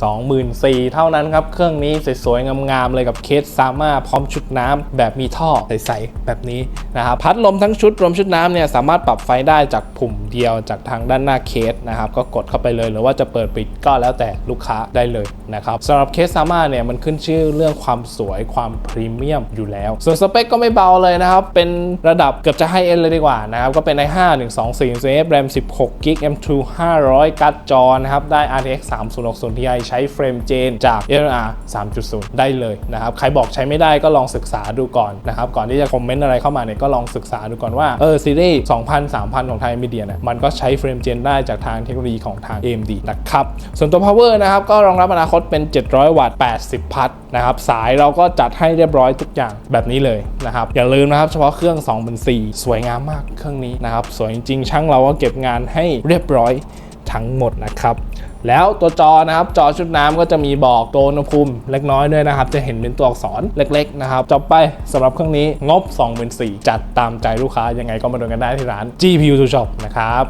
24,000 เท่านั้นครับ เครื่องนี้สวยๆ งามๆ เลยกับเคสซาม่าพร้อมชุดน้ำแบบมีท่อใสๆ แบบนี้นะครับ พัดลมทั้งชุดรวมชุดน้ำเนี่ยสามารถปรับไฟได้จากปุ่มเดียวจากทางด้านหน้าเคสนะครับ ก็กดเข้าไปเลยหรือว่าจะเปิดปิดก็แล้วแต่ลูกค้าได้เลยนะครับสำหรับเคสซาม่าเนี่ยมันขึ้นชื่อเรื่องความสวยความพรีเมียมอยู่แล้ว ส่วนสเปคก็ไม่เบาเลยนะครับ เป็นระดับเกือบจะไฮเอ็นเลยดีกว่านะครับ ก็เป็น i5 124 CF RAM 16 g b M2 500การ์ดจอนะครับ ได้ RTX 3060 Ti ใช้เฟรมเจนจาก LR 3.0 ได้เลยนะครับ ใครบอกใช้ไม่ได้ก็ลองศึกษาดูก่อนนะครับ ก่อนที่จะคอมเมนต์อะไรเข้ามาเนี่ยก็ลองศึกษาดูก่อนว่า เออซีรีส์ 2,000 3,000 ของทาง NVIDIA เนี่ยมันก็ใช้เฟรมเจนได้จากทางเทคโนโลยีของทาง AMD นะครับ ส่วนตัว power นะครับ ก็รองรับอนาคตเป็น 700 วัตต์ 80 พัทนะครับ สายเราก็จัดให้เรียบร้อยทุกอย่างแบบนี้เลยนะครับ อย่าลืมนะครับเฉพาะเครื่อง2004สวยงามมากเครื่องนี้นะครับ สวยจริงๆช่างเราก็เก็บงานให้เรียบร้อยทั้งหมดนะครับ แล้วตัวจอนะครับจอชุดน้ำก็จะมีบอกตัวอุณหภูมิเล็กน้อยด้วยนะครับ จะเห็นเป็นตัวอักษรเล็กๆนะครับจบไปสำหรับเครื่องนี้งบ24,000จัดตามใจลูกค้ายังไงก็มาดูกันได้ที่ร้าน GPU to Shop นะครับ